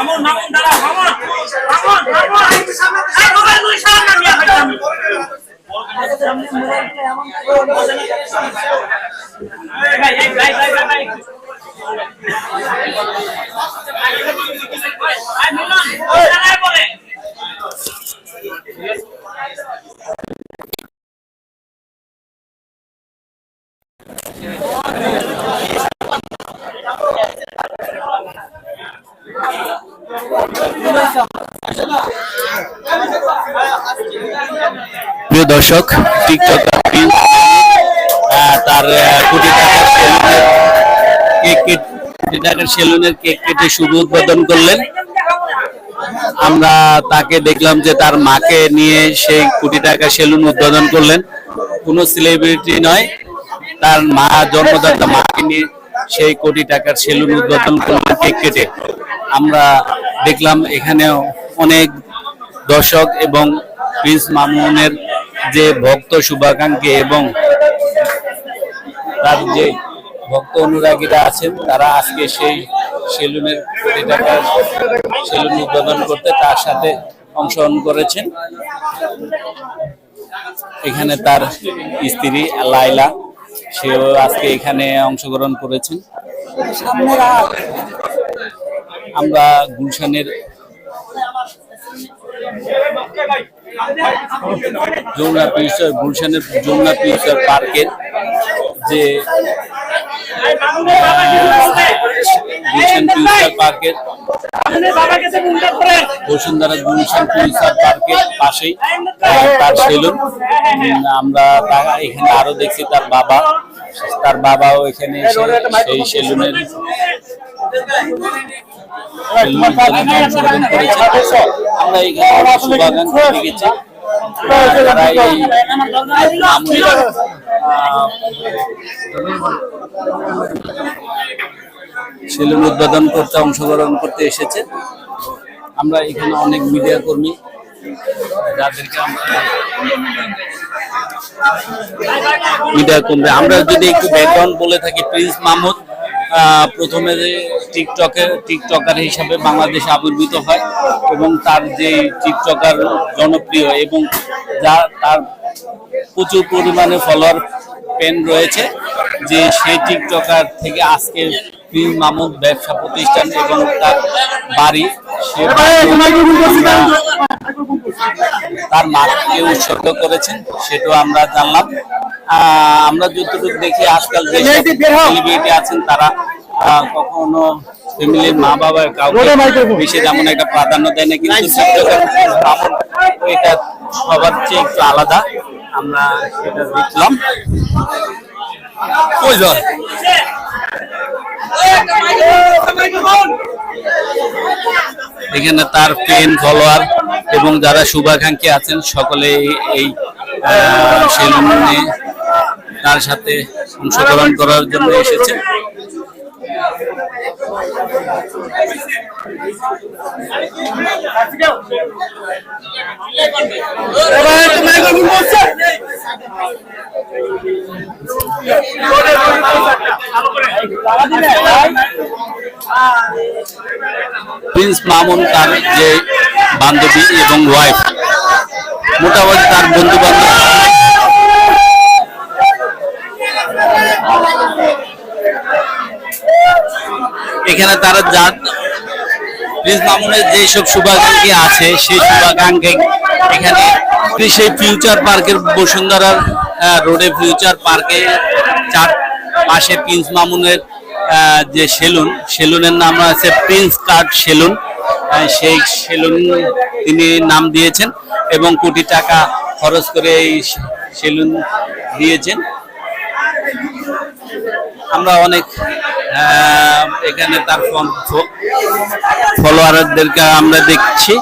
মামুন মামুন দাঁড়া আমার মামুন মামুন এই মোবাইলগুলো সামনে নিয়ে ভাই আমি ভাই ভাই ভাই ভাই ভাই মিলন প্রিয় দর্শক টিকটক তার কোটি টাকার কেক কেট- টাকার সেলুনের কেক কেটে শুভ উদ্বোধন করলেন। আমরা তাকে দেখলাম যে তার মাকে নিয়ে সেই কোটি টাকা সেলুন উদ্বোধন করলেন। কোনো সেলিব্রিটি নয়, তার মা, জন্মদাতা মাকে নিয়ে সেই কোটি টাকার সেলুন উদ্বোধন করলেন কেক কেটে। আমরা দেখলাম এখানে অনেক দর্শক এবং প্রিন্স মামুনের যে ভক্ত শুভাকাঙ্ক্ষী এবং তার যে ভক্ত অনুরাগীরা আছেন, তারা আজকে সেই সেলুনের কোটি টাকার সেলুন উদ্বোধন করতে তার সাথে অংশগ্রহণ করেছেন। এখানে তার স্ত্রী লাইলা সেও আজকে এখানে অংশগ্রহণ করেছেন। আমরা গুলশানের যমুনা ফিউচার গুলশানের যমুনা ফিউচার পার্কের যে গুলশান পার্কের বসুন্ধরা গুলশান ফিউচার পার্কের পাশেই তার সেলুন। আমরা এখানে আরও দেখছি তার বাবা। তার বাবাও এখানে এসে সেই সেলুনের সেলুন আমরা এখানে শুভাকাঙ্ক্ষী দেখেছি তারা এই আহ, সেলুন উদ্বোধন করতে অংশগ্রহণ করতে এসেছে। আমরা এখানে অনেক মিডিয়া কর্মী যাদেরকে আমরা মিডিয়া কর্মী আমরা যদি একটু ব্যাকগ্রাউন্ড বলে থাকি প্রিন্স মাহমুদ প্রথমে যে টিকটকে টিকটকার হিসাবে বাংলাদেশে আবির্ভূত হয় এবং তার যে টিকটকার জনপ্রিয় এবং যা তার প্রচুর পরিমাণে ফলোয়ার পেন রয়েছে, যে সেই টিকটকার থেকে আজকে প্রিন্স মাহমুদ ব্যবসা প্রতিষ্ঠান এবং তার বাড়ি, সে তার মাকে উৎসর্গ করেছেন, সেটাও আমরা জানলাম। আমরা যতটুকু দেখি আজকাল যে সেলিব্রিটি আছেন তারা আহ, কখনো ফ্যামিলির মা বাবার কাউকে বেশি যেমন একটা প্রাধান্য দেয় না কিন্তু এটা সবার চেয়ে একটু আলাদা। আমরা সেটা দেখলাম। এখানে তার পেন ফলোয়ার এবং যারা শুভাকাঙ্ক্ষী আছেন সকলে এই- সেলুনে তার সাথে অংশগ্রহণ করার জন্য এসেছে। প্রিন্স মামুন তার যে বান্ধবী এবং ওয়াইফ মোটামুটি তার বন্ধু বান্ধব এখানে তারা যা প্রিন্স মামুনের যেসব শুভাকাঙ্ক্ষী আছে, সেই শুভাকাঙ্ক্ষী এখানে সেই ফিউচার পার্কের বসুন্ধরার রোডে ফিউচার পার্কে চার পাশে প্রিন্স মামুনের যে সেলুন, সেলুনের নাম আছে প্রিন্স কার্ড সেলুন। সেই সেলুন তিনি নাম দিয়েছেন এবং কোটি টাকা খরচ করে এই সেলুন দিয়েছেন। আমরা অনেক এখানে তার ফলোয়ারদেরকে আমরা দেখছি।